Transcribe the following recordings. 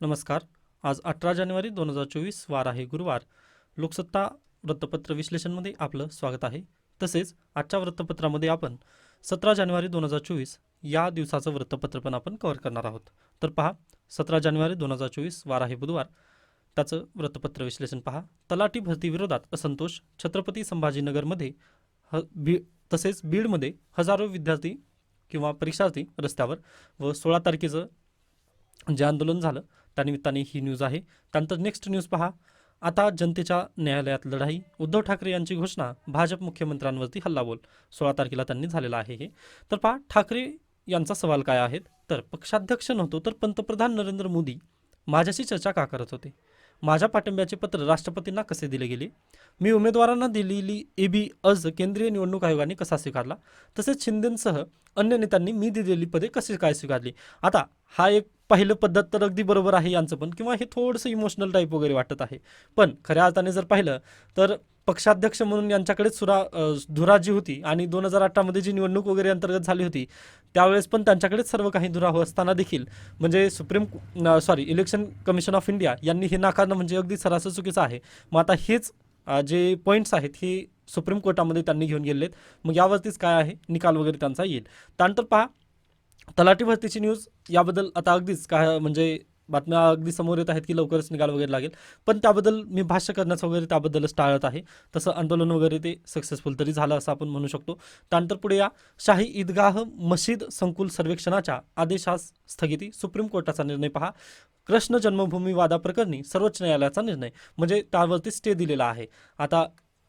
नमस्कार. आज अठरा जानेवारी दोन हजार चोवीस वार आहे गुरुवार. लोकसत्ता वृत्तपत्र विश्लेषणमध्ये आपलं स्वागत आहे. तसेच आजच्या वृत्तपत्रामध्ये आपण सतरा जानेवारी दोन हजार चोवीस या दिवसाचं वृत्तपत्र पण आपण कव्हर करणार आहोत. तर पहा सतरा जानेवारी दोन हजार चोवीस वार आहे बुधवार. त्याचं वृत्तपत्र विश्लेषण पहा. तलाठी भरतीविरोधात असंतोष छत्रपती संभाजीनगरमध्ये ह बी तसेच बीडमध्ये हजारो विद्यार्थी किंवा परीक्षार्थी रस्त्यावर व सोळा तारखेचं जे आंदोलन झालं त्यानिमित्ताने ही न्यूज आहे. त्यानंतर नेक्स्ट न्यूज पहा. आता जनतेच्या न्यायालयात लढाई. उद्धव ठाकरे यांची घोषणा भाजप मुख्यमंत्र्यांवरती हल्लाबोल. सोळा तारखेला त्यांनी झालेला आहे हे. तर पहा ठाकरे यांचा सवाल काय आहेत? तर पक्षाध्यक्ष नव्हतो तर पंतप्रधान नरेंद्र मोदी माझ्याशी चर्चा का करत होते? माझ्या पाठिंब्याचे पत्र राष्ट्रपतींना कसे दिले गेले? मी उमेदवारांना दिलेली ए बी अर्ज केंद्रीय निवडणूक आयोगाने कसा स्वीकारला? तसेच शिंदेंसह अन्य नेत्यांनी मी दिलेली पदे कशी काय स्वीकारली? आता हा एक पहिलं पद्धत तर अगदी बरोबर आहे यांचं पण किंवा हे थोडंसं इमोशनल टाईप वगैरे वाटत आहे. पण खऱ्या अर्थाने जर पाहिलं तर पक्षाध्यक्ष म्हणून यांच्याकडेच सुरा धुरा जी होती आणि दोन हजार अठरामध्ये जी निवडणूक वगैरे अंतर्गत झाली होती त्यावेळेस पण त्यांच्याकडेच सर्व काही धुरा हो असताना देखील म्हणजे supreme sorry election commission of India यांनी हे नाकारणं म्हणजे अगदी सरासर चुकीचं आहे. मग आता हेच जे पॉईंट्स आहेत हे सुप्रीम कोर्टामध्ये त्यांनी घेऊन गेलेत मग यावरतीच काय आहे? निकाल वगैरे त्यांचा येईल. त्यानंतर पहा तलाठी भरतीची न्यूज याबद्दल आता अगदीच काय म्हणजे बातम्या अगदी समोर येत आहेत की लवकरच निकाल वगैरे लागेल. पण त्याबद्दल मी भाष्य करण्याचं वगैरे त्याबद्दलच टाळत आहे. तसं आंदोलन वगैरे ते सक्सेसफुल तरी झालं असं आपण म्हणू शकतो. त्यानंतर पुढे या. शाही ईदगाह मशीद संकुल सर्वेक्षणाच्या आदेशास स्थगिती. सुप्रीम कोर्टाचा निर्णय पहा. कृष्ण जन्मभूमी वादाप्रकरणी सर्वोच्च न्यायालयाचा निर्णय. म्हणजे त्यावरती स्टे दिलेला आहे. आता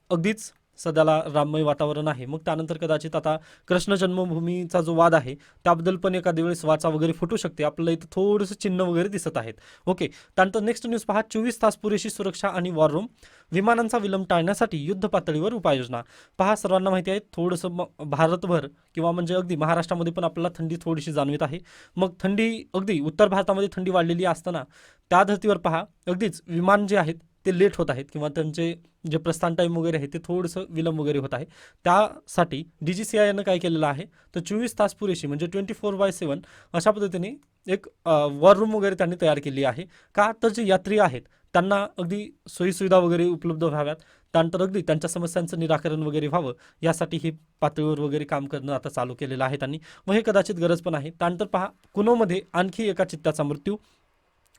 अगदीच सध्याला राममय वातावरण आहे. मग त्यानंतर कदाचित आता कृष्ण जन्मभूमीचा जो वाद आहे त्याबद्दल पण एखाद्या वेळेस वाचा वगैरे फुटू शकते. आपल्याला इथं थोडंसं चिन्ह वगैरे दिसत आहेत. ओके. त्यानंतर नेक्स्ट न्यूज पहा. चोवीस तास पुरेशी सुरक्षा आणि वॉर रूम विमानांचा विलंब टाळण्यासाठी युद्ध पातळीवर उपाययोजना. पहा सर्वांना माहिती आहे थोडंसं म भारतभर किंवा म्हणजे अगदी महाराष्ट्रामध्ये पण आपल्याला थंडी थोडीशी जाणवत आहे. मग थंडी अगदी उत्तर भारतामध्ये थंडी वाढलेली असताना त्या धर्तीवर पहा अगदीच विमान जे आहेत ते लेट होत आहेत किंवा त्यांचे जे प्रस्थान टाईम वगैरे आहे ते थोडंसं विलंब वगैरे होत आहे. त्यासाठी डी जी सी आयनं काय केलेलं आहे तर चोवीस तास पुरेशी म्हणजे ट्वेंटी फोर बाय सेवन अशा पद्धतीने एक वॉर रूम वगैरे त्यांनी तयार केली आहे. का? तर जे यात्री आहेत त्यांना अगदी सोयीसुविधा वगैरे उपलब्ध व्हाव्यात. त्यानंतर अगदी त्यांच्या समस्यांचं निराकरण वगैरे व्हावं यासाठी ही पातळीवर वगैरे काम करणं आता चालू केलेलं आहे त्यांनी. मग हे कदाचित गरज पण आहे. त्यानंतर पहा कुनोमध्ये आणखी एका चित्ताचा मृत्यू.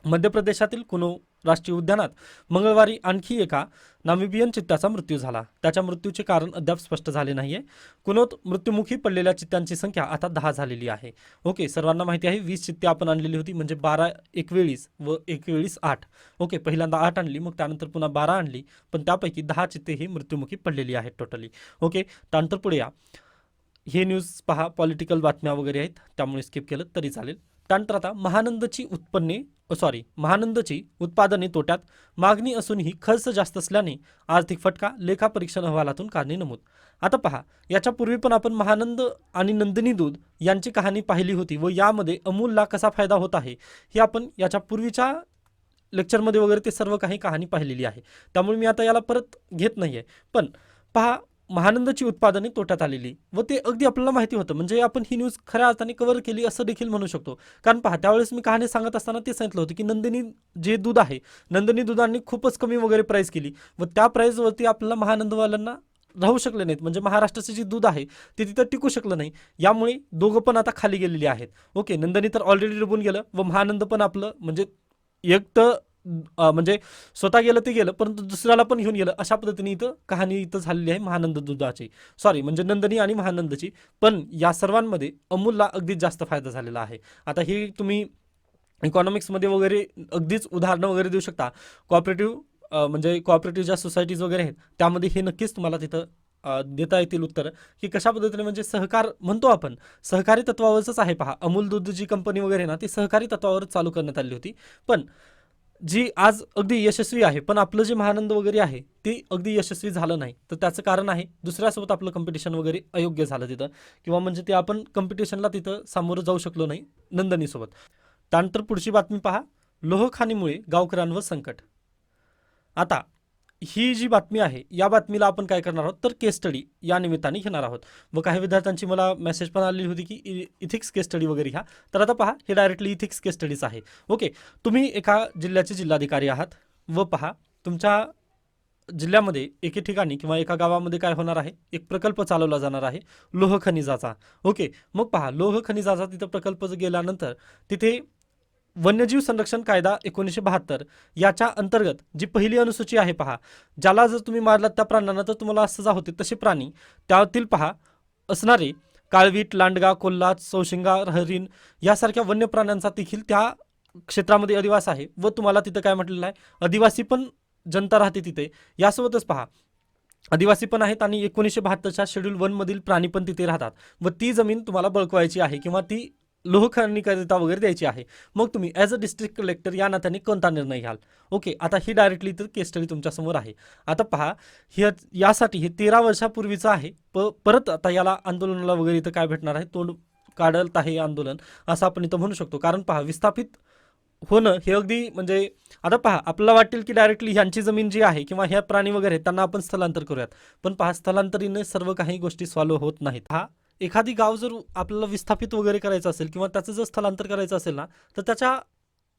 मध्य प्रदेशातील कुनो राष्ट्रीय उद्यानात मंगळवारी आणखी एका नामिबियन चित्त्याचा मृत्यू झाला. त्याच्या मृत्यूचे कारण अद्याप स्पष्ट झाले नाही आहे कुनोत मृत्युमुखी पडलेल्या चित्त्यांची संख्या आता दहा झालेली आहे. ओके सर्वांना माहिती आहे वीस चित्ते आपण आणलेली होती म्हणजे बारा एकवेळीस व एकवेळीस आठ. ओके पहिल्यांदा आठ आणली मग त्यानंतर पुन्हा बारा आणली पण त्यापैकी दहा चित्ते ही मृत्युमुखी पडलेली आहेत टोटली ओके त्यानंतर पुढे या. हे न्यूज पहा पॉलिटिकल बातम्या वगैरे आहेत त्यामुळे स्किप केलं तरी चालेल. त्यानंतर आता महानंदची उत्पन्ने सॉरी महानंदची उत्पादने तोट्यात मागणी असूनही खर्च जास्त असल्याने आर्थिक फटका लेखापरीक्षण अहवालातून काढणे नमूद. आता पहा याच्यापूर्वी पण आपण महानंद आणि नंदिनी दूध यांची कहाणी पाहिली होती व यामध्ये अमूलला कसा फायदा होत आहे हे आपण याच्या पूर्वीच्या लेक्चरमध्ये वगैरे ते सर्व काही कहाणी पाहिलेली आहे. त्यामुळे मी आता याला परत घेत नाही आहे पण पहा महानंदची उत्पादने तोट्यात आलेली. व ते अगदी आपल्याला माहिती होतं. म्हणजे आपण ही न्यूज खऱ्या अर्थाने कव्हर केली असं देखील म्हणू शकतो. कारण पहा त्यावेळेस मी कहाणी सांगत असताना ते सांगितलं होतं की नंदिनी जे दूध आहे नंदिनी दुधांनी खूपच कमी वगैरे प्राईस केली. व त्या प्राईजवरती आपल्याला महानंदवाल्यांना राहू शकले नाहीत. म्हणजे महाराष्ट्राचं जे दूध आहे ते तिथं टिकू शकलं नाही. यामुळे दोघं पण आता खाली गेलेली आहेत. ओके नंदिनी तर ऑलरेडी डुबून गेलं व महानंद पण आपलं म्हणजे एक तर म्हणजे स्वतः गेलं ते गेलं परंतु दुसऱ्याला पण घेऊन गेलं. अशा पद्धतीने इथं कहाणी इथं झालेली आहे महानंद दुधाची. सॉरी म्हणजे नंदनी आणि महानंदची. पण या सर्वांमध्ये अमूलला अगदीच जास्त फायदा झालेला आहे. आता हे तुम्ही इकॉनॉमिक्समध्ये वगैरे अगदीच उदाहरणं वगैरे देऊ शकता. कॉपरेटिव्ह म्हणजे कॉपरेटिव्ह ज्या सोसायटीज वगैरे आहेत त्यामध्ये हे नक्कीच तुम्हाला तिथं देता येतील उत्तर. की कशा पद्धतीने म्हणजे सहकार म्हणतो आपण सहकारी तत्वावरच आहे पहा. अमूल दूध जी कंपनी वगैरे आहे ना ती सहकारी तत्वावरच चालू करण्यात आली होती. पण जी आज अगदी यशस्वी आहे पण आपलं जे महानंद वगैरे आहे ते अगदी यशस्वी झालं नाही. तर त्याचं कारण आहे दुसऱ्यासोबत आपलं कॉम्पिटिशन वगैरे अयोग्य झालं तिथं. किंवा म्हणजे ते आपण कॉम्पिटिशनला तिथं सामोरं जाऊ शकलो नाही नंदनीसोबत. त्यानंतर पुढची बातमी पहा. लोहखानीमुळे गावकऱ्यांवर संकट. आता ही जी बातमी आहे या बातमीला आपण काय करणार आहोत? तर केस स्टडी या निमित्ताने घेणार आहोत. व काही विद्यार्थ्यांची मला मेसेज पण आलेली होती की इथिक्स केस स्टडी वगैरे घ्या. तर आता पहा हे डायरेक्टली इथिक्स केस स्टडीज आहे. ओके तुम्ही एका जिल्ह्याचे जिल्हाधिकारी आहात व पहा तुमच्या जिल्ह्यामध्ये एके ठिकाणी किंवा एका गावामध्ये काय होणार आहे? एक प्रकल्प चालवला जाणार आहे लोह खनिजाचा. ओके मग पहा लोह खनिजाचा तिथं प्रकल्प गेल्यानंतर तिथे वन्यजीव संरक्षण कायदा एकोणीसशे बहात्तर याच्या अंतर्गत जी पहिली अनुसूची आहे पहा ज्याला जर तुम्ही मारलात त्या प्राण्यांना तर तुम्हाला सजा होते तसे प्राणी त्यातील पहा असणारे काळवीट लांडगा कोल्हा चौशिंगा हरिण यासारख्या वन्य प्राण्यांचा देखील त्या क्षेत्रामध्ये अधिवास आहे व तुम्हाला तिथं काय म्हटलेलं आहे? आदिवासी पण जनता राहते तिथे. यासोबतच पहा आदिवासी पण आहेत आणि एकोणीसशे बहात्तरच्या शेड्यूल वनमधील प्राणी पण तिथे राहतात व ती जमीन तुम्हाला बळकवायची आहे किंवा ती लोहखनिकरिता वगैरे द्यायची आहे. मग तुम्ही ॲज अ डिस्ट्रिक्ट कलेक्टर या नात्याने कोणता निर्णय घ्याल? ओके आता ही डायरेक्टली तर केस स्टडी तुमच्यासमोर आहे. आता पहा हे यासाठी हे तेरा वर्षापूर्वीचं आहे. प परत आता याला आंदोलनाला वगैरे इथं काय भेटणार आहे? तोंड काढत आहे आंदोलन. असं आपण इथं म्हणू शकतो. कारण पहा विस्थापित होणं हे अगदी म्हणजे आता पहा आपल्याला वाटेल की डायरेक्टली ह्यांची जमीन जी आहे किंवा ह्या प्राणी वगैरे आहेत, त्यांना आपण स्थलांतर करूयात. पण पहा स्थलांतरीने सर्व काही गोष्टी सॉल्व्ह होत नाहीत. हा एखादी गाव जर आपल्याला विस्थापित वगैरे करायचं असेल किंवा त्याचं जर स्थलांतर करायचं असेल ना तर त्याच्या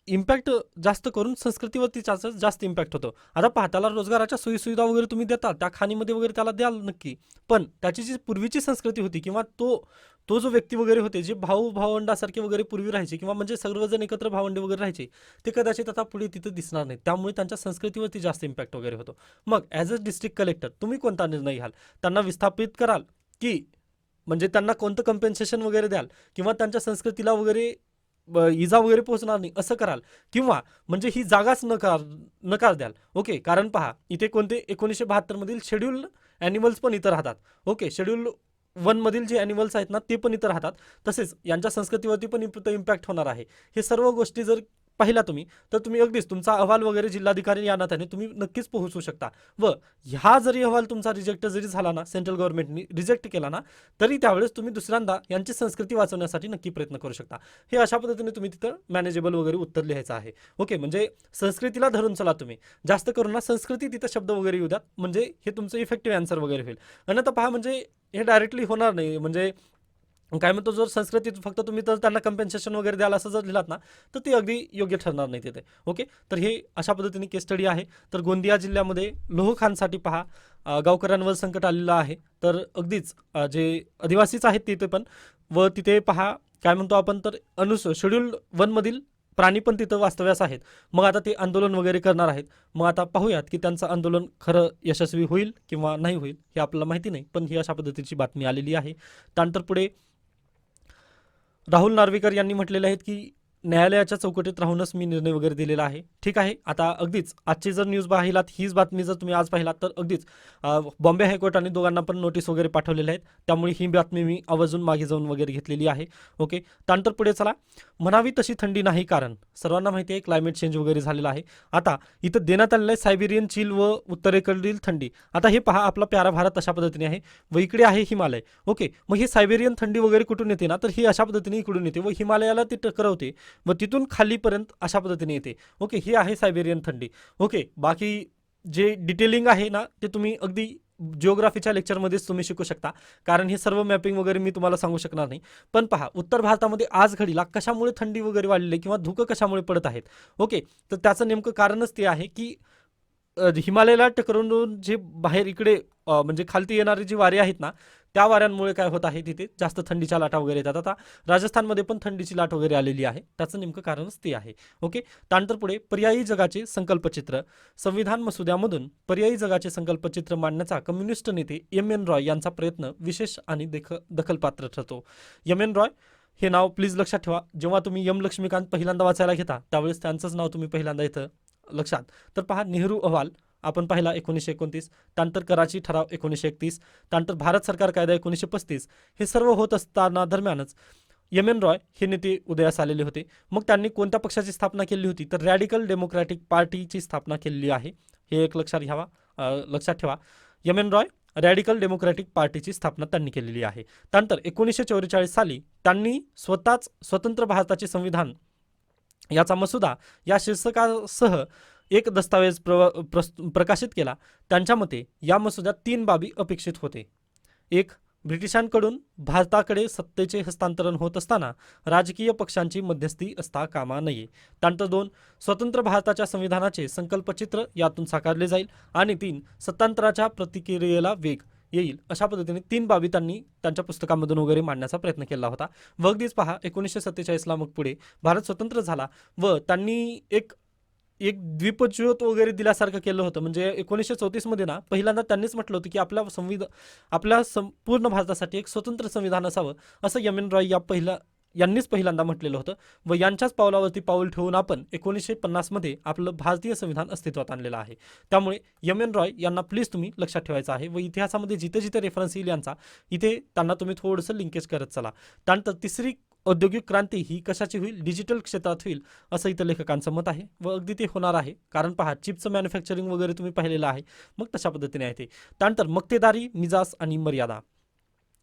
इम्पॅक्ट जास्त करून संस्कृतीवरती त्याचा जास्त इम्पॅक्ट होतो. आता पाहताला रोजगाराच्या सोयीसुविधा वगैरे तुम्ही देता त्या खाणीमध्ये वगैरे त्याला द्याल नक्की. पण त्याची जी पूर्वीची संस्कृती होती किंवा तो तो जो व्यक्ती वगैरे होते जे भाऊ भावंडासारखे वगैरे पूर्वी राहायचे किंवा म्हणजे सर्वजण एकत्र भावंडे वगैरे राहायचे ते कदाचित आता पुढे तिथं दिसणार नाही त्यामुळे त्यांच्या संस्कृतीवरती जास्त इम्पॅक्ट वगैरे होतो. मग ॲज अ डिस्ट्रिक्ट कलेक्टर तुम्ही कोणता निर्णय घ्याल? त्यांना विस्थापित कराल की म्हणजे त्यांना कोणतं कम्पेन्सेशन वगैरे द्याल? किंवा त्यांच्या संस्कृतीला वगैरे ब- इजा वगैरे पोहोचणार नाही असं कराल. किंवा म्हणजे ही जागाच नकार नकार द्याल. ओके कारण पहा इथे कोणते एकोणीसशे बहात्तरमधील शेड्यूल ॲनिमल्स पण इथं राहतात. ओके शेड्यूल वनमधील जे ॲनिमल्स आहेत ना ते पण इथं राहतात. तसेच यांच्या संस्कृतीवरती पण इम्पॅक्ट होणार आहे. हे सर्व गोष्टी जर पाहिला तुम्ही तर तुम्ही अगदीच तुमचा अहवाल वगैरे जिल्हाधिकारी या नात्याने तुम्ही नक्कीच पोहोचू शकता. व ह्या जरी अहवाल तुमचा रिजेक्ट जरी झाला ना सेंट्रल गव्हर्नमेंटनी रिजेक्ट केला ना तरी त्यावेळेस तुम्ही दुसऱ्यांदा यांची संस्कृती वाचवण्यासाठी नक्की प्रयत्न करू शकता. हे अशा पद्धतीने तुम्ही तिथं मॅनेजेबल वगैरे उत्तर लिहायचं आहे. ओके म्हणजे संस्कृतीला धरून चला तुम्ही. जास्त करून ना संस्कृती तिथं शब्द वगैरे येऊ द्यात म्हणजे हे तुमचं इफेक्टिव्ह आन्सर वगैरे होईल. अन्यथा पहा म्हणजे हे डायरेक्टली होणार नाही. म्हणजे काय म्हणतो जर संस्कृतीत फक्त तुम्ही तर त्यांना कम्पेन्सेशन वगैरे द्याल असं जर लिहिलात ना तर ते अगदी योग्य ठरणार नाही तिथे. ओके तर हे अशा पद्धतीने केस स्टडी आहे. तर गोंदिया जिल्ह्यामध्ये लोहखानसाठी पहा गावकऱ्यांवर संकट आलेलं आहे. तर अगदीच जे आदिवासीच आहेत तिथे पण व तिथे पहा काय म्हणतो आपण तर अनुस शेड्यूल वनमधील प्राणी पण तिथं वास्तव्यास आहेत. मग आता ते आंदोलन वगैरे करणार आहेत. मग आता पाहूयात की त्यांचं आंदोलन खरं यशस्वी होईल किंवा नाही होईल हे आपल्याला माहिती नाही पण ही अशा पद्धतीची बातमी आलेली आहे. त्यानंतर पुढे राहुल नार्वेकर यांनी म्हटलेले आहेत की न्यायालयाच्या चौकटीत राहूनच मी निर्णय वगैरे दिलेला आहे. ठीक आहे आता अगदीच आजची जर न्यूज पाहिलात हीच बातमी जर तुम्ही आज पाहिलात तर अगदीच बॉम्बे हायकोर्टाने दोघांना पण नोटीस वगैरे पाठवलेल्या आहेत. त्यामुळे ही बातमी मी आवर्जून मागे जाऊन वगैरे घेतलेली आहे. ओके त्यानंतर पुढे चला. म्हणावी तशी थंडी नाही कारण सर्वांना माहिती आहे क्लायमेट चेंज वगैरे झालेला आहे. आता इथं देण्यात आलेलं आहे सायबेरियन चील व उत्तरेकडील थंडी. आता हे पहा आपला प्यारा भारत अशा पद्धतीने आहे. व इकडे आहे हिमालय. ओके मग ही सायबेरियन थंडी वगैरे कुठून येते ना? तर ही अशा पद्धतीने इकडून येते. व हिमालयाला ती टकरवते. व तिथून खालीपर्यंत अशा पद्धतीने येते. ओके ही आहे सायबेरियन थंडी. ओके बाकी जे डिटेलिंग आहे ना ते तुम्ही अगदी जिओग्राफीच्या लेक्चरमध्येच तुम्ही शिकू शकता. कारण हे सर्व मॅपिंग वगैरे मी तुम्हाला सांगू शकणार नाही. पण पहा उत्तर भारतामध्ये आज घडीला कशामुळे थंडी वगैरे वाढलेली आहे किंवा धुकं कशामुळे पडत आहेत? ओके तर त्याचं नेमकं कारणच ते आहे की हिमालयाला टकरून जे बाहेर इकडे म्हणजे खालती येणारी जी वारे आहेत ना त्या वाऱ्यांमुळे काय होत आहे तिथे? जास्त थंडीच्या लाटा वगैरे येतात. आता राजस्थानमध्ये पण थंडीची लाट वगैरे आलेली आहे. त्याचं नेमकं कारणच ते आहे. ओके? त्यानंतर पुढे पर्यायी जगाचे संकल्पचित्र. संविधान मसुद्यामधून पर्यायी जगाचे संकल्पचित्र मांडण्याचा कम्युनिस्ट नेते एम एन रॉय यांचा प्रयत्न विशेष आणि देख दखलपात्र ठरतो. एम एन रॉय हे नाव प्लीज लक्षात ठेवा. जेव्हा तुम्ही यम लक्ष्मीकांत पहिल्यांदा वाचायला घेता त्यावेळेस त्यांचंच नाव तुम्ही पहिल्यांदा इथं लक्षात. तर पहा नेहरू अहवाल आपण पाहिला एकोणीसशे एकोणतीस त्यानंतर कराची ठराव एकोणीसशे एकतीस त्यानंतर भारत सरकार कायदा एकोणीसशे पस्तीस हे सर्व होत असताना दरम्यानच एम एन रॉय हे नेते उदयास आलेले होते. मग त्यांनी कोणत्या पक्षाची स्थापना केली होती? तर रॅडिकल डेमोक्रॅटिक पार्टीची स्थापना केलेली आहे. हे एक लक्षात घ्यावा लक्षात ठेवा. M N Roy radical democratic पार्टीची स्थापना त्यांनी केलेली आहे. त्यानंतर एकोणीसशे चौवेचाळीस साली त्यांनी स्वतःच स्वतंत्र भारताचे संविधान याचा मसुदा या शीर्षकासह एक दस्तावेज प्र प्रस प्रकाशित केला. त्यांच्या मते या मसुद्यात तीन बाबी अपेक्षित होते. एक ब्रिटिशांकडून भारताकडे सत्तेचे हस्तांतरण होत असताना राजकीय पक्षांची मध्यस्थी असता कामा नये. त्यानंतर दोन स्वतंत्र भारताच्या संविधानाचे संकल्पचित्र यातून साकारले जाईल. आणि तीन सत्तांतराच्या प्रतिक्रियेला वेग येईल अशा पद्धतीने तीन बाबी त्यांनी त्यांच्या पुस्तकामधून वगैरे मांडण्याचा प्रयत्न केला होता. वगदीच पहा एकोणीसशे सत्तेचाळीसला मग पुढे भारत स्वतंत्र झाला व त्यांनी एक एक द्वीपज्योत वगैरे दिल्यासारखं केलं होतं. म्हणजे एकोणीसशे चौतीसमध्ये ना पहिल्यांदा त्यांनीच म्हटलं होतं की आपल्या संविधान आपल्या संपूर्ण भारतासाठी एक स्वतंत्र संविधान असावं असं यमेन रॉय या पहिला यांनीच पहिल्यांदा म्हटलेलं होतं. व यांच्याच पावलावरती पाऊल ठेवून आपण एकोणीसशे पन्नासमध्ये आपलं भारतीय संविधान अस्तित्वात आणलेलं आहे. त्यामुळे यम एन रॉय यांना प्लीज तुम्ही लक्षात ठेवायचं आहे. व इतिहासामध्ये जिथे जिथे रेफरन्स येईल यांचा इथे त्यांना तुम्ही थोडंसं लिंकेज करत चला. त्यानंतर तिसरी औद्योगिक क्रांती ही कशाची होईल? डिजिटल क्षेत्रात होईल असं इथं लेखकांचं मत आहे व अगदी ते होणार आहे. कारण पहा चिप्सचं मॅन्युफॅक्चरिंग वगैरे तुम्ही पाहिलेलं आहे. मग तशा पद्धतीने आहे ते. त्यानंतर मक्तेदारी मिजाज आणि मर्यादा.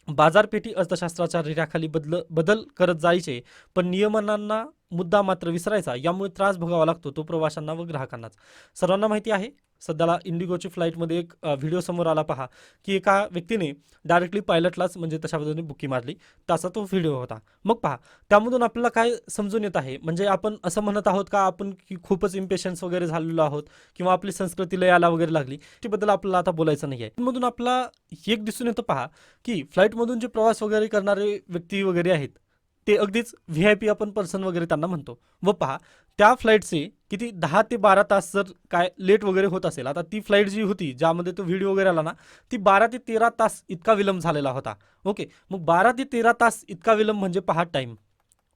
बाजारपेठी अर्थशास्त्राच्या रेऱ्याखाली बदल बदल करत जायचे पण नियमनांना मुद्दा मात्र विसरायचा यामुळे त्रास भोगावा लागतो तो प्रवाशांना व ग्राहकांनाच. सर्वांना माहिती आहे सध्याला इंडिगोची फ्लाईटमध्ये एक व्हिडिओ समोर आला पहा की एका व्यक्तीने डायरेक्टली पायलटलाच म्हणजे तशा पद्धतीने बुकी मारली. त्याचा तो व्हिडिओ होता. मग पहा त्यामधून आपल्याला काय समजून येत आहे? म्हणजे आपण असं म्हणत आहोत का आपण की खूपच इम्पेशन्स वगैरे झालेलो आहोत किंवा आपली संस्कृती लयाला वगैरे लागली? त्याबद्दल आपल्याला आता बोलायचं नाही आहे मधून आपला एक दिसून येतं पहा की फ्लाईटमधून जे प्रवास वगैरे करणारे व्यक्ती वगैरे आहेत ते अगदीच व्ही आय पी आपण पर्सन वगैरे त्यांना म्हणतो. व पहा त्या फ्लाईटचे किती दहा ते बारा तास जर काय लेट वगैरे होत असेल आता ती फ्लाईट जी होती ज्यामध्ये तो व्हिडिओ वगैरे आला ना ती बारा ते तेरा तास इतका विलंब झालेला होता. ओके मग बारा ते तेरा तास इतका विलंब म्हणजे पहा टाईम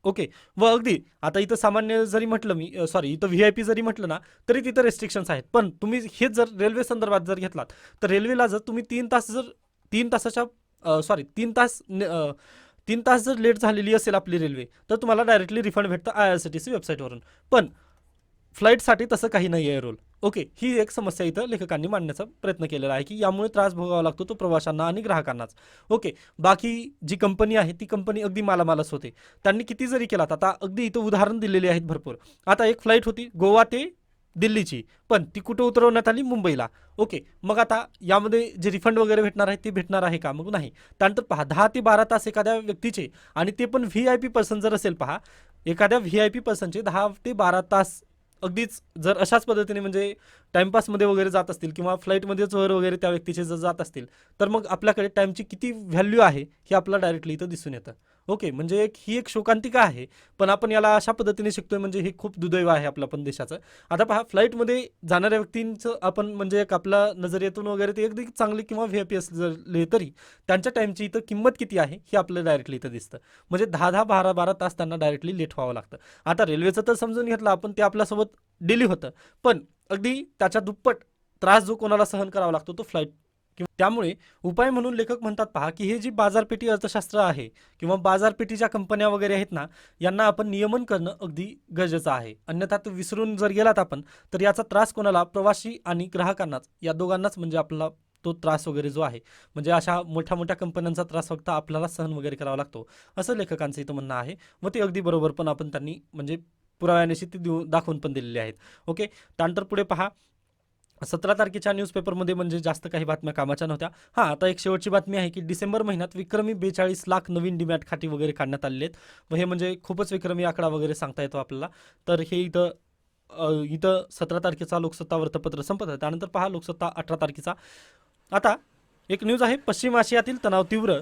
ओके व अगदी आता इथं सामान्य जरी म्हटलं मी सॉरी इथं व्ही आय पी जरी म्हटलं ना तरी तिथं रेस्ट्रिक्शन्स आहेत. पण तुम्ही हेच जर रेल्वे संदर्भात जर घेतलात तर रेल्वेला जर तुम्ही तीन तास जर तीन तासाच्या सॉरी तीन तास तीन तास जर लेट झालेली असेल आपली रेल्वे तर तुम्हाला डायरेक्टली रिफंड भेटतं I R C T C वेबसाईटवरून पण फ्लाईटसाठी तसं काही नाही आहे रोल. ओके ही एक समस्या इथं लेखकांनी मांडण्याचा प्रयत्न केलेला आहे की यामुळे त्रास भोगावा लागतो तो प्रवाशांना आणि ग्राहकांनाच. ओके बाकी जी कंपनी आहे ती कंपनी अगदी मालामालच होते. त्यांनी किती जरी केला आता अगदी इथं उदाहरण दिलेली आहेत भरपूर. आता एक फ्लाईट होती गोवा ते दिल्लीची पण ती कुठं उतरवण्यात आली? मुंबईला. ओके मग आता यामध्ये जे रिफंड वगैरे भेटणार आहे ते भेटणार आहे का? मग नाही. त्यानंतर पहा दहा ते बारा तास एखाद्या व्यक्तीचे आणि ते पण व्ही आय पी पर्सन जर असेल पहा एखाद्या व्ही आय पी पर्सनचे दहा ते बारा तास अगदीच जर अशाच पद्धतीने म्हणजे टाईमपासमध्ये वगैरे जात असतील किंवा फ्लाईटमध्येच वर वगैरे त्या व्यक्तीचे जर जात असतील तर मग आपल्याकडे टाईमची किती व्हॅल्यू आहे हे आपल्याला डायरेक्टली इथं दिसून येतं. ओके म्हणजे एक ही एक शोकांतिका आहे पण आपण याला अशा पद्धतीने शिकतोय म्हणजे हे खूप दुदैव आहे आपल्या पण देशाचं. आता पहा फ्लाईटमध्ये जाणाऱ्या व्यक्तींचं आपण म्हणजे एक आपल्या नजरेतून वगैरे ते अगदी चांगले किंवा व्ही आय पी असले तरी त्यांच्या टाईमची इथं किंमत किती आहे हे आपल्याला डायरेक्टली इथं दिसतं. म्हणजे दहा दहा बारा बारा तास त्यांना डायरेक्टली लेट व्हावं लागतं. आता रेल्वेचं तर समजून घेतलं आपण ते आपल्यासोबत डेली होतं. पण अगदी त्याच्या दुप्पट त्रास जो कोणाला सहन करावा लागतो तो फ्लाईट त्यामुळे उपाय म्हणून लेखक म्हणतात पहा की हे जी बाजारपेठी अर्थशास्त्र आहे किंवा बाजारपेठीच्या कंपन्या वगैरे आहेत ना यांना आपण नियमन करणं अगदी गरजेचं आहे. अन्यथा तो विसरून जर गेलात आपण तर याचा त्रास कोणाला? प्रवासी आणि ग्राहकांनाच. या दोघांनाच म्हणजे आपला तो त्रास वगैरे जो आहे म्हणजे अशा मोठ्या मोठ्या कंपन्यांचा त्रास फक्त आपल्याला सहन वगैरे करावा लागतो. असं लेखकांचं इथं म्हणणं आहे. व ते अगदी बरोबर पण आपण त्यांनी म्हणजे पुराव्यानेशी ती देऊ दाखवून पण दिलेली आहेत. ओके? त्यानंतर पुढे पहा. सतरा तारखेच्या न्यूजपेपरमध्ये म्हणजे जास्त काही बातम्या कामाच्या नव्हत्या. हां आता एक शेवटची बातमी आहे की डिसेंबर महिन्यात विक्रमी बेचाळीस लाख नवीन डिमॅट खाती वगैरे काढण्यात आलेले आहेत. व हे म्हणजे खूपच विक्रमी आकडा वगैरे सांगता येतो आपल्याला. तर हे इथं इथं सतरा तारखेचा लोकसत्ता वृत्तपत्र संपत. आहे त्यानंतर पहा लोकसत्ता अठरा तारखेचा. आता एक न्यूज आहे पश्चिम आशियातील तणाव तीव्र.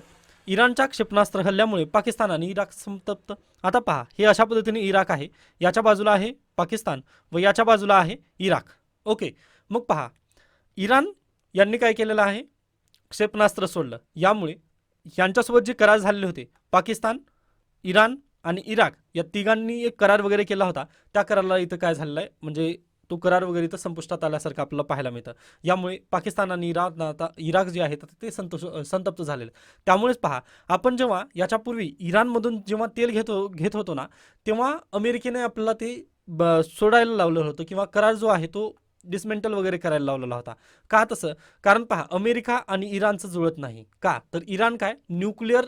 इराणच्या क्षेपणास्त्र हल्ल्यामुळे पाकिस्तान आणि इराक संतप्त. आता पहा हे अशा पद्धतीने इराक आहे. याच्या बाजूला आहे पाकिस्तान व याच्या बाजूला आहे इराक. ओके. मग पहा इराण यांनी काय केलेलं आहे? क्षेपणास्त्र सोडलं. यामुळे यांच्यासोबत जे करार झालेले होते पाकिस्तान इराण आणि इराक या तिघांनी एक करार वगैरे केला होता. त्या कराराला इथं काय झालेलं आहे? म्हणजे तो करार वगैरे इथं संपुष्टात आल्यासारखं आपल्याला पाहायला मिळतं. यामुळे पाकिस्तान आणि इराण आता इराक जे आहे तर ते संतोष संतप्त झालेलं. त्यामुळेच पहा आपण जेव्हा याच्यापूर्वी इराणमधून जेव्हा तेल घेतो घेत होतो ना तेव्हा अमेरिकेने आपल्याला ते ब सोडायला लावलं होतं किंवा करार जो आहे तो डिसमेंटल वगैरे करायला लावलेला होता. का तसं? कारण पहा अमेरिका आणि इराणचं जुळत नाही. का? तर इराण काय? न्यूक्लिअर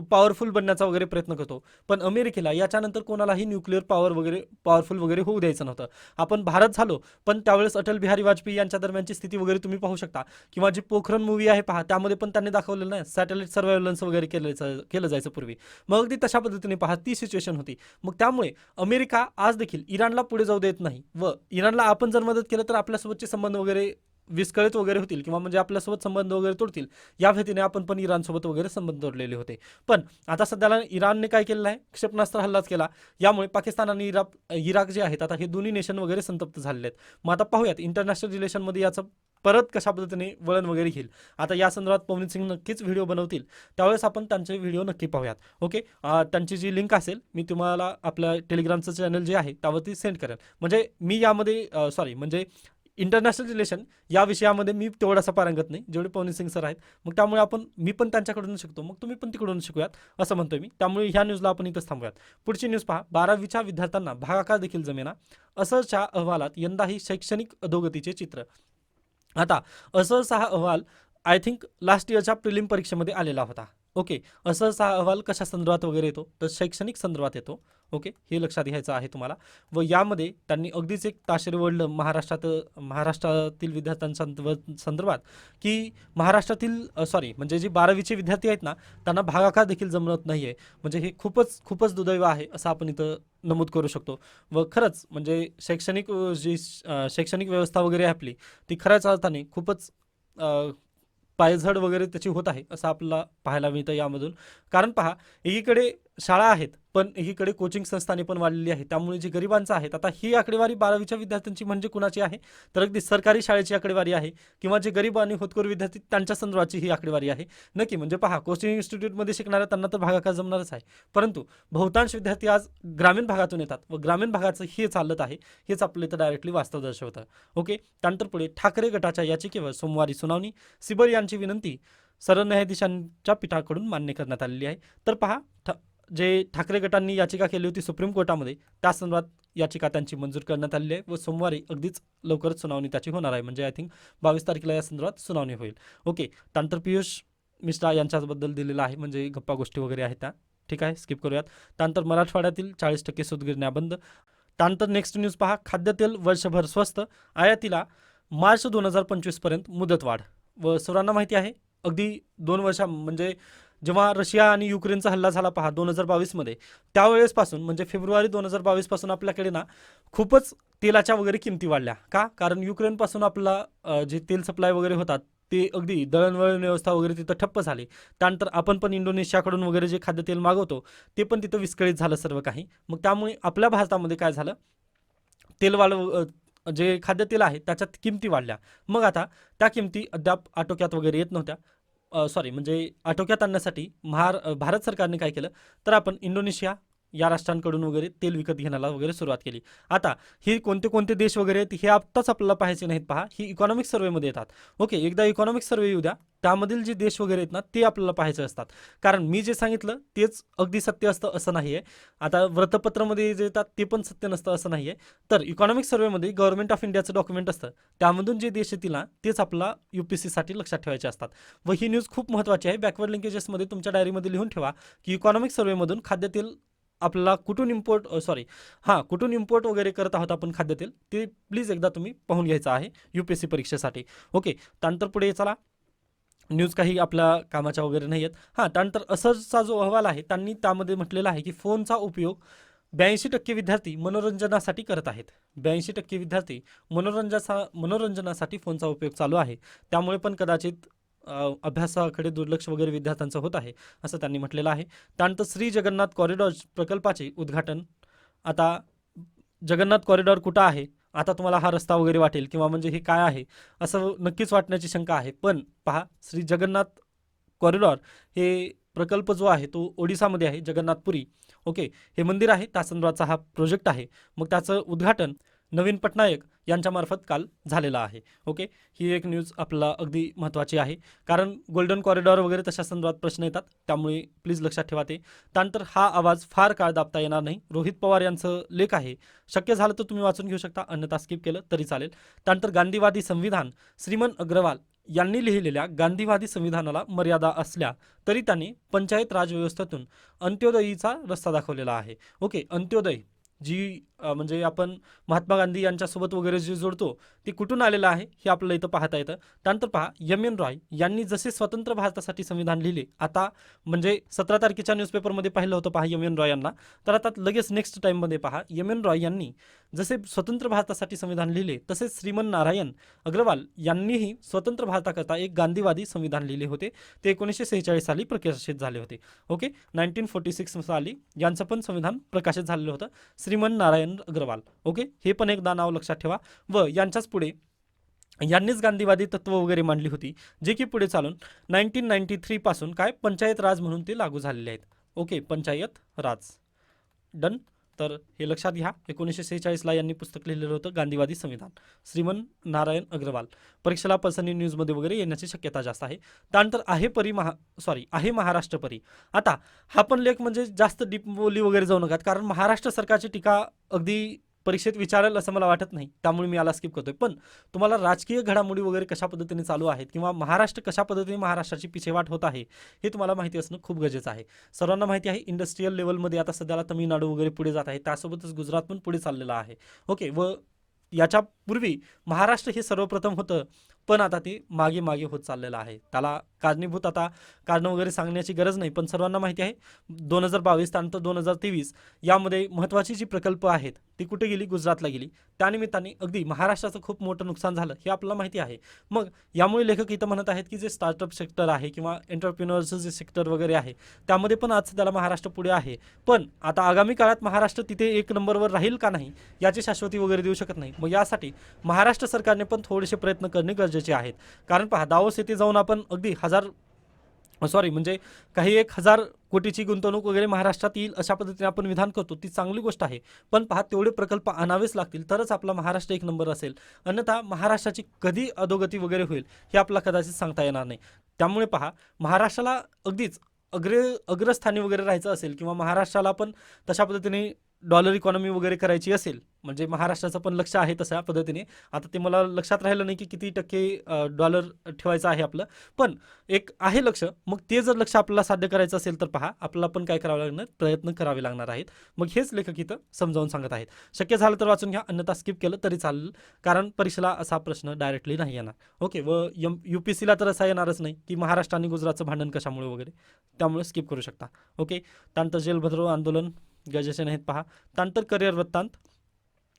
पॉवरफुल बनण्याचा वगैरे प्रयत्न करतो. पण अमेरिकेला याच्यानंतर कोणालाही न्यूक्लिअर पॉवर वगैरे पॉवरफुल वगैरे होऊ द्यायचं नव्हतं. आपण भारत झालो पण त्यावेळेस अटल बिहारी वाजपेयी यांच्या दरम्यानची स्थिती वगैरे तुम्ही पाहू शकता. किंवा जी पोखरण मूवी आहे पहा त्यामध्ये पण त्यांनी दाखवलेलं नाही. सॅटेलाइट सर्व्हायलन्स वगैरे केलं केलं जायचं पूर्वी. मग अगदी तशा पद्धतीने पहा ती सिच्युएशन होती. मग त्यामुळे अमेरिका आज देखील इराणला पुढे जाऊ देत नाही. व इराणला आपण जर मदत केलं तर आपल्यासोबतचे संबंध वगैरे विस्कळीत वगैरे होतील किंवा म्हणजे आपल्यासोबत संबंध वगैरे तोडतील या भीतीने आपण पण इराणसोबत वगैरे संबंध तोडलेले होते. पण आता सध्याला इराणने काय केलेलं आहे? क्षेपणास्त्र हल्लाच केला. यामुळे पाकिस्तान आणि इराक इराक जे आहेत आता हे दोन्ही नेशन वगैरे संतप्त झालेले आहेत. मग आता पाहूयात इंटरनॅशनल रिलेशनमध्ये याचं परत कशा पद्धतीने वळण वगैरे घेईल? आता या संदर्भात पवनीत सिंग नक्कीच व्हिडिओ बनवतील. त्यावेळेस आपण त्यांचे व्हिडिओ नक्की पाहूयात. ओके त्यांची जी लिंक असेल मी तुम्हाला आपल्या टेलिग्रामचं चॅनल जे आहे त्यावरती सेंड करेन. म्हणजे मी यामध्ये सॉरी म्हणजे इंटरनॅशनल रिलेशन या विषयामध्ये मी तेवढासा पारंगत नाही जेवढे पवनी सिंग सर आहेत. मग त्यामुळे आपण मी पण त्यांच्याकडून शिकतो मग तुम्ही पण तिकडून शिकूयात असं म्हणतोय मी. त्यामुळे ह्या न्यूजला आपण इथंच थांबूयात. पुढची न्यूज पहा. बारावीच्या विद्यार्थ्यांना भागाकार देखील जमेना. असंच्या अहवालात यंदाही शैक्षणिक अधोगतीचे चित्र. आता असंच हा अहवाल आय थिंक लास्ट इयरच्या प्रिलिम परीक्षेमध्ये आलेला होता. ओके असंच हा अहवाल कशा संदर्भात वगैरे येतो? तर शैक्षणिक संदर्भात येतो. ओके? हे लक्षात घ्यायचं आहे तुम्हाला. व यामध्ये त्यांनी अगदीच एक ताशेर वळलं महाराष्ट्रात महाराष्ट्रातील विद्यार्थ्यांसंदर्भ संदर्भात की महाराष्ट्रातील सॉरी म्हणजे जे बारावीचे विद्यार्थी आहेत ना त्यांना भागाकार देखील जमत नाही आहे म्हणजे हे खूपच खूपच दुर्दैव आहे असं आपण इथं नमूद करू शकतो. व खरंच म्हणजे शैक्षणिक जी शैक्षणिक व्यवस्था वगैरे आहे आपली ती खऱ्याच अर्थाने खूपच पायझड वगैरे त्याची होत आहे असं आपल्याला पाहायला मिळतं यामधून. कारण पहा एकीकडे शाळा आहेत पण एकीकडे कोचिंग संस्थाने पण वाढलेली आहे. त्यामुळे जे गरिबांचं आहेत आता ही आकडेवारी बारावीच्या विद्यार्थ्यांची म्हणजे कुणाची आहे? तर अगदी सरकारी शाळेची आकडेवारी आहे किंवा जे गरीब आणि होतकरू विद्यार्थी त्यांच्या संदर्भाची ही आकडेवारी आहे. नक्की म्हणजे पहा कोचिंग इन्स्टिट्यूटमध्ये शिकणाऱ्या त्यांना तर भागाकार जमणारच आहे. परंतु बहुतांश विद्यार्थी आज ग्रामीण भागातून येतात व ग्रामीण भागाचं हे चालत आहे हेच आपलं इथं डायरेक्टली वास्तव दर्शवतं. ओके? त्यानंतर पुढे ठाकरे गटाच्या याचिकेवर सोमवारी सुनावणी. सिबर यांची विनंती सरन्यायाधीशांच्या पीठाकडून मान्य करण्यात आलेली आहे. तर पहा ठ जे ठाकरे गटांनी याचिका केली होती सुप्रीम कोर्टामध्ये त्या संदर्भात याचिका त्यांची मंजूर करण्यात आलेली आहे व सोमवारी अगदीच लवकरच सुनावणी त्याची होणार आहे. म्हणजे आय थिंक बावीस तारखेला या संदर्भात सुनावणी होईल. ओके त्यानंतर पियुष मिश्रा यांच्याबद्दल दिलेलं आहे. म्हणजे गप्पा गोष्टी वगैरे आहेत त्या. ठीक आहे स्किप करूयात. त्यानंतर मराठवाड्यातील चाळीस टक्के सूतगिरण्या बंद. त्यानंतर नेक्स्ट न्यूज पहा. खाद्यतेल वर्षभर स्वस्त. आयातीला मार्च दोन हजार पंचवीसपर्यंत मुदतवाढ. व सर्वांना माहिती आहे अगदी दोन वर्षा म्हणजे जेव्हा रशिया आणि युक्रेनचा हल्ला झाला पहा दोन हजार बावीसमध्ये त्यावेळेसपासून म्हणजे फेब्रुवारी दोन हजार बावीसपासून आपल्याकडे ना खूपच तेलाच्या वगैरे किमती वाढल्या. का? कारण युक्रेनपासून आपला जे तेल सप्लाय वगैरे होतात ते अगदी दळणवळण व्यवस्था वगैरे तिथं ठप्प झाली. त्यानंतर आपण पण इंडोनेशियाकडून वगैरे जे खाद्यतेल मागवतो ते पण तिथं विस्कळीत झालं सर्व काही. मग त्यामुळे आपल्या भारतामध्ये काय झालं? तेलवाढ जे खाद्यतेल आहे त्याच्यात किमती वाढल्या. मग आता त्या किमती अद्याप आटोक्यात वगैरे येत नव्हत्या. सॉरी म्हणजे आटोक्यात आणण्यासाठी महार भारत सरकारने काय केलं? तर आपण इंडोनेशिया या राष्ट्रांकडून वगैरे तेल विकत घेण्याला वगैरे सुरुवात केली. आता हे कोणते कोणते देश वगैरे आहेत हे आत्ताच आपल्याला पाहायचे नाहीत पहा. ही इकॉनॉमिक सर्वेमध्ये येतात. ओके एकदा इकॉनॉमिक सर्वे येऊ द्या. त्यामधील जे देश वगैरे आहेत ना ते आपल्याला पाहायचे असतात. कारण मी जे सांगितलं तेच अगदी सत्य असतं असं नाही आहे आता वृत्तपत्रामध्ये जे येतात ते पण सत्य नसतं असं नाही आहे तर इकॉनॉमिक सर्वेमध्ये गव्हर्नमेंट ऑफ इंडियाचं डॉक्युमेंट असतं. त्यामधून जे देश येतील ना तेच आपला यू पी सीसाठी लक्षात ठेवायचे असतात. व ही न्यूज खूप महत्त्वाची आहे. बॅकवर्ड लिंकेजेसमध्ये तुमच्या डायरीमध्ये लिहून ठेवा की इकॉनॉमिक सर्वेमधून खाद्यतेल आपला कुठून इम्पोर्ट सॉरी हां कुठून इम्पोर्ट वगैरे करत आहोत आपण खाद्यतेल ते प्लीज एकदा तुम्ही पाहून घ्यायचं आहे यू पी एस सी परीक्षेसाठी. ओके त्यानंतर पुढे चला. न्यूज काही आपल्या कामाच्या वगैरे नाही आहेत हां त्यानंतर असरचा जो अहवाल आहे त्यांनी त्यामध्ये म्हटलेला आहे की फोनचा उपयोग ब्याऐंशी टक्के विद्यार्थी मनोरंजनासाठी करत आहेत. ब्याऐंशी टक्के विद्यार्थी मनोरंजनासा मनोरंजनासाठी फोनचा उपयोग चालू आहे. त्यामुळे पण कदाचित अभ्यासाकडे दुर्लक्ष वगैरे विद्यार्थ्यांचं होत आहे असं त्यांनी म्हटलेलं आहे. त्यानंतर श्री जगन्नाथ कॉरिडॉर प्रकल्पाचे उद्घाटन. आता जगन्नाथ कॉरिडॉर कुठं आहे? आता तुम्हाला हा रस्ता वगैरे वाटेल किंवा म्हणजे हे काय आहे? असं नक्कीच वाटण्याची शंका आहे. पण पहा श्री जगन्नाथ कॉरिडॉर हे प्रकल्प जो आहे तो ओडिसामध्ये आहे जगन्नाथपुरी. ओके? हे मंदिर आहे त्या संदर्भाचा हा प्रोजेक्ट आहे. मग त्याचं उद्घाटन नवीन पटनायक यांच्यामार्फत काल झालेला आहे. ओके? ही एक न्यूज आपल्याला अगदी महत्त्वाची आहे. कारण गोल्डन कॉरिडॉर वगैरे तशा संदर्भात प्रश्न येतात. त्यामुळे प्लीज लक्षात ठेवा ते. त्यानंतर हा आवाज फार काळ दाबता येणार नाही. रोहित पवार यांचं लेख आहे. शक्य झालं तर तुम्ही वाचून घेऊ शकता. अन्यथा स्किप केलं तरी चालेल. त्यानंतर गांधीवादी संविधान श्रीमन अग्रवाल यांनी लिहिलेल्या गांधीवादी संविधानाला मर्यादा असल्या तरी त्यांनी पंचायत राजव्यवस्थेतून अंत्योदयीचा रस्ता दाखवलेला आहे. ओके? अंत्योदय जी म्हणजे आपण महात्मा गांधी यांच्यासोबत वगैरे जे जोडतो ते कुठून आलेलं आहे हे आपल्याला इथं पाहता येतं. त्यानंतर पहा यम एन रॉय यांनी जसे स्वतंत्र भारतासाठी संविधान लिहिले आता म्हणजे सतरा तारखेच्या न्यूजपेपरमध्ये पाहिलं होतं पहा यम एन रॉय यांना. तर आता लगेच नेक्स्ट टाईममध्ये पहा यम एन रॉय यांनी जसे स्वतंत्र भारतासाठी संविधान लिहिले तसेच श्रीमन नारायण अग्रवाल यांनीही स्वतंत्र भारताकरता एक गांधीवादी संविधान लिहिले होते. ते एकोणीसशे सेहेचाळीस साली प्रकाशित झाले होते. ओके? नाईन्टीन फोर्टी सिक्स साली यांचं पण संविधान प्रकाशित झालेलं होतं. श्रीमन नारायण अग्रवाल. ओके? हे पण एकदा नाव लक्षात ठेवा. व यांच्याच पुढे यांनीच गांधीवादी तत्व वगैरे मांडली होती जे की पुढे चालून नाईन्टीन नाईन्टी थ्री पासून काय पंचायत राज म्हणून ते लागू झालेले आहेत. ओके? पंचायत राज. डन तर हे लक्षात घ्या. एकोणीसशे सेहेचाळीसला यांनी पुस्तक लिहिलेलं होतं गांधीवादी संविधान. श्रीमन नारायण अग्रवाल. परीक्षेला पर्सनी न्यूजमध्ये वगैरे येण्याची शक्यता जास्त आहे. त्यानंतर आहे परी महा सॉरी आहे महाराष्ट्र परी. आता हा पण लेख म्हणजे जास्त डीप बोली वगैरे जाऊ नका कारण महाराष्ट्र सरकारची टीका अगदी परीक्षेत विचारेल असं मला वाटत नाही. त्यामुळे मी याला स्किप करतोय. पण तुम्हाला राजकीय घडामोडी वगैरे कशा पद्धतीने चालू आहेत किंवा महाराष्ट्र कशा पद्धतीने महाराष्ट्राची पिछेवाट होत आहे हे तुम्हाला माहिती असणं खूप गरजेचं आहे. सर्वांना माहिती आहे इंडस्ट्रीयल लेवलमध्ये आता सध्याला तमिळनाडू वगैरे पुढे जात आहे. त्यासोबतच गुजरात पण पुढे चाललेलं आहे. ओके व याच्यापूर्वी महाराष्ट्र हे सर्वप्रथम होतं. पण आता ते मागे मागे होत चाललेलं आहे. त्याला कारणीभूत आता कारणं वगैरे सांगण्याची गरज नाही पण सर्वांना माहिती आहे दोन हजार बावीस त्यानंतर दोन हजार तेवीस यामध्ये महत्त्वाची जी प्रकल्प आहेत ती कुठे गेली? गुजरातला गेली. त्यानिमित्ताने अगदी महाराष्ट्राचं खूप मोठं नुकसान झालं हे आपल्याला माहिती आहे. मग यामुळे लेखक इथं म्हणत आहेत की जे स्टार्टअप सेक्टर आहे किंवा एंटरप्रिनर्सचं जे सेक्टर वगैरे आहे त्यामध्ये पण आज सध्याला महाराष्ट्र पुढे आहे. पण आता आगामी काळात महाराष्ट्र तिथे एक नंबरवर राहील का नाही याची शाश्वती वगैरे देऊ शकत नाही. मग यासाठी महाराष्ट्र सरकारने पण थोडेसे प्रयत्न करणे गरजेचे आहेत. कारण पहा दावोस येथे जाऊन आपण अगदी हजार सॉरी म्हणजे काही एक हजार कोटीची गुंतवणूक वगैरे महाराष्ट्रात येईल अशा पद्धतीने आपण विधान करतो ती चांगली गोष्ट आहे. पण पहा तेवढे प्रकल्प आणावेच लागतील तरच आपला महाराष्ट्र एक नंबर असेल. अन्यथा महाराष्ट्राची कधी अधोगती वगैरे होईल हे आपला कदाचित सांगता येणार नाही. त्यामुळे पहा महाराष्ट्राला अगदीच अग्र अग्रस्थानी वगैरे राहायचं असेल किंवा महाराष्ट्राला पण तशा पद्धतीने डॉलर इकॉनॉमी वगैरे करायची असेल म्हणजे महाराष्ट्राचं पण लक्ष आहे तशा पद्धतीने. आता ते मला लक्षात राहिलं नाही की किती टक्के डॉलर ठेवायचं आहे आपलं. पण एक आहे लक्ष मग ते जर लक्ष आपल्याला साध्य करायचं असेल तर पहा आपल्याला पण काय करावं लागणार? प्रयत्न करावे लागणार आहेत. मग हेच लेखक इथं समजावून सांगत आहेत. शक्य झालं तर वाचून घ्या अन्यथा स्किप केलं तरी चालेल. कारण परीक्षेला असा प्रश्न डायरेक्टली नाही येणार. ओके व यम यू पी सीला तर असा येणारच नाही की महाराष्ट्र आणि गुजरातचं भांडण कशामुळे वगैरे त्यामुळे स्किप करू शकता. ओके त्यानंतर जेलभद्रो आंदोलन गरजेचे नाहीत पहा. त्यानंतर करिअर वृत्तांत.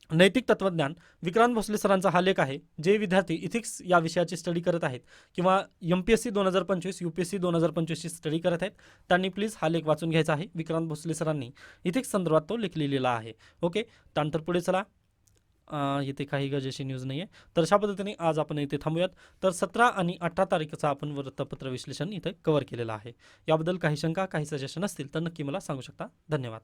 नैतिक तत्वज्ञान. विक्रांत भोसले सरांचा हा लेख आहे जे विद्यार्थी इथिक्स या विषयाची स्टडी करत आहेत किंवा एम पी एस सी दोन हजार पंचवीस यू पी एस सी दोन हजार पंचवीसची स्टडी करत आहेत. त्यांनी प्लीज हा लेख वाचून घ्यायचा आहे विक्रांत भोसले सरांनी. इथिक्स संदर्भात तो लेख लिहिलेला आहे. ओके त्यानंतर पुढे चला. इथे काही गरजेची न्यूज नाही आहे तर अशा पद्धतीने आज आपण इथे थांबूयात. तर सतरा आणि अठरा तारखेचा आपण वृत्तपत्र विश्लेषण इथे कव्हर केलेलं आहे. याबद्दल काही शंका काही सजेशन असतील तर नक्की मला सांगू शकता. धन्यवाद.